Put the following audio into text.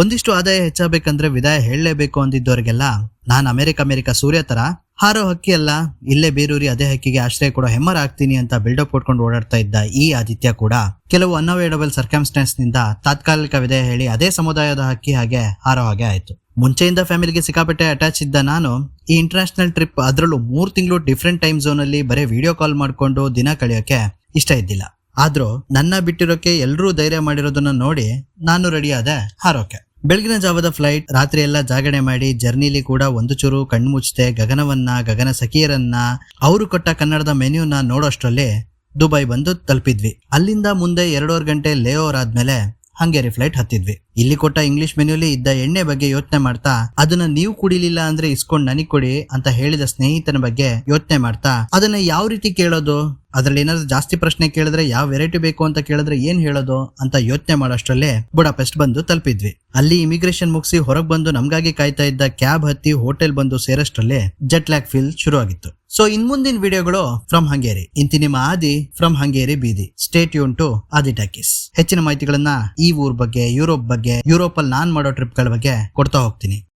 ಒಂದಿಷ್ಟು ಆದಾಯ ಹೆಚ್ಚಾಗಬೇಕಂದ್ರೆ ವಿದಾಯ ಹೇಳಲೇಬೇಕು ಅಂದಿದ್ದವರಿಗೆಲ್ಲ, ನಾನು ಅಮೆರಿಕ ಅಮೆರಿಕ ಸೂರ್ಯ ತರ ಹಾರೋ ಹಕ್ಕಿ ಅಲ್ಲ, ಇಲ್ಲೇ ಬೇರೂರಿ ಅದೇ ಹಕ್ಕಿಗೆ ಆಶ್ರಯ ಕೊಡೋ ಹೆಮ್ಮರ ಆಗ್ತೀನಿ ಅಂತ ಬಿಲ್ಡಪ್ ಕೊಟ್ಕೊಂಡು ಓಡಾಡ್ತಾ ಇದ್ದ ಈ ಆದಿತ್ಯ ಕೂಡ, ಕೆಲವು ಅನ್ಅವೈಡಬಲ್ ಸರ್ಕಮ್ಸ್ಟೆನ್ಸ್ನಿಂದ ತಾತ್ಕಾಲಿಕ ವಿದಾಯ ಹೇಳಿ ಅದೇ ಸಮುದಾಯದ ಹಕ್ಕಿ ಹಾಗೆ ಹಾರೋ ಹಾಗೆ ಆಯ್ತು. ಮುಂಚೆಯಿಂದ ಫ್ಯಾಮಿಲಿಗೆ ಸಿಕ್ಕಾಪಟ್ಟೆ ಅಟ್ಯಾಚ್ ಇದ್ದ ನಾನು, ಈ ಇಂಟರ್ನ್ಯಾಷನಲ್ ಟ್ರಿಪ್ ಅದರಲ್ಲೂ ಮೂರು ತಿಂಗಳು ಡಿಫ್ರೆಂಟ್ ಟೈಮ್ ಝೋನ್ ಅಲ್ಲಿ ಬರೀ ವಿಡಿಯೋ ಕಾಲ್ ಮಾಡ್ಕೊಂಡು ದಿನ ಕಳೆಯೋಕೆ ಇಷ್ಟ ಇದ್ದಿಲ್ಲ. ಆದ್ರೂ ನನ್ನ ಬಿಟ್ಟಿರೋಕೆ ಎಲ್ಲರೂ ಧೈರ್ಯ ಮಾಡಿರೋದನ್ನ ನೋಡಿ ನಾನು ರೆಡಿಯಾದೆ ಹಾರೋಕೆ. ಬೆಳಗಿನ ಜಾವದ ಫ್ಲೈಟ್ ರಾತ್ರಿ ಎಲ್ಲ ಜಾಗಣೆ ಮಾಡಿ ಜರ್ನಿಲಿ ಕೂಡ ಒಂದು ಚೂರು ಕಣ್ಮುಚ್ಚದೆ ಗಗನವನ್ನ, ಗಗನ ಸಖಿಯರನ್ನ, ಅವರು ಕೊಟ್ಟ ಕನ್ನಡದ ಮೆನ್ಯೂನ ನೋಡೋಷ್ಟರಲ್ಲಿ ದುಬೈ ಬಂದು ತಲುಪಿದ್ವಿ. ಅಲ್ಲಿಂದ ಮುಂದೆ ಎರಡೂವರೆ ಗಂಟೆ ಲೇ ಓವರ್ ಆದ್ಮೇಲೆ ಹಂಗೇರಿ ಫ್ಲೈಟ್ ಹತ್ತಿದ್ವಿ. ಇಲ್ಲಿ ಕೊಟ್ಟ ಇಂಗ್ಲಿಷ್ ಮೆನ್ಯೂಲಿ ಇದ್ದ ಎಣ್ಣೆ ಬಗ್ಗೆ ಯೋಚನೆ ಮಾಡ್ತಾ, ಅದನ್ನ ನೀವು ಕುಡಿಲಿಲ್ಲ ಅಂದ್ರೆ ಇಸ್ಕೊಂಡ್ ನನಗ್ ಕೊಡಿ ಅಂತ ಹೇಳಿದ ಸ್ನೇಹಿತನ ಬಗ್ಗೆ ಯೋಚನೆ ಮಾಡ್ತಾ, ಅದನ್ನ ಯಾವ ರೀತಿ ಕೇಳೋದು? ಅದ್ರಲ್ಲಿ ಏನಾದ್ರು ಜಾಸ್ತಿ ಪ್ರಶ್ನೆ ಕೇಳಿದ್ರೆ ಯಾವ ವೆರೈಟಿ ಬೇಕು ಅಂತ ಕೇಳಿದ್ರೆ ಏನ್ ಹೇಳೋದು ಅಂತ ಯೋಚನೆ ಮಾಡೋಷ್ಟರಲ್ಲೇ ಬುಡಾಪೆಸ್ಟ್ ಬಂದು ತಲುಪಿದ್ವಿ. ಅಲ್ಲಿ ಇಮಿಗ್ರೇಷನ್ ಮುಗಿಸಿ ಹೊರಗೆ ಬಂದು ನಮ್ಗಾಗಿ ಕಾಯ್ತಾ ಇದ್ದ ಕ್ಯಾಬ್ ಹತ್ತಿ ಹೋಟೆಲ್ ಬಂದು ಸೇರಷ್ಟರಲ್ಲೇ ಜೆಟ್ ಲ್ಯಾಕ್ ಫೀಲ್ ಶುರು ಆಗಿತ್ತು ಸೊ ಇನ್ ಮುಂದಿನ ವಿಡಿಯೋಗಳು ಫ್ರಮ್ ಹಂಗೇರಿ ಇಂತಿ ನಿಮ್ಮ ಆದಿ ಫ್ರಮ್ ಹಂಗೇರಿ ಬೀದಿ. ಸ್ಟೇಟ್ ಯೂನ್ ಟು ಆದಿ ಟಾಕೀಸ್ ಹೆಚ್ಚಿನ ಮಾಹಿತಿಗಳನ್ನ ಈ ಊರ್ ಬಗ್ಗೆ, ಯುರೋಪ್ ಬಗ್ಗೆ ಯುರೋಪ್ ಅಲ್ಲಿ ನಾನ್ ಮಾಡೋ ಟ್ರಿಪ್ಗಳ ಬಗ್ಗೆ ಕೊಡ್ತಾ ಹೋಗ್ತೀನಿ.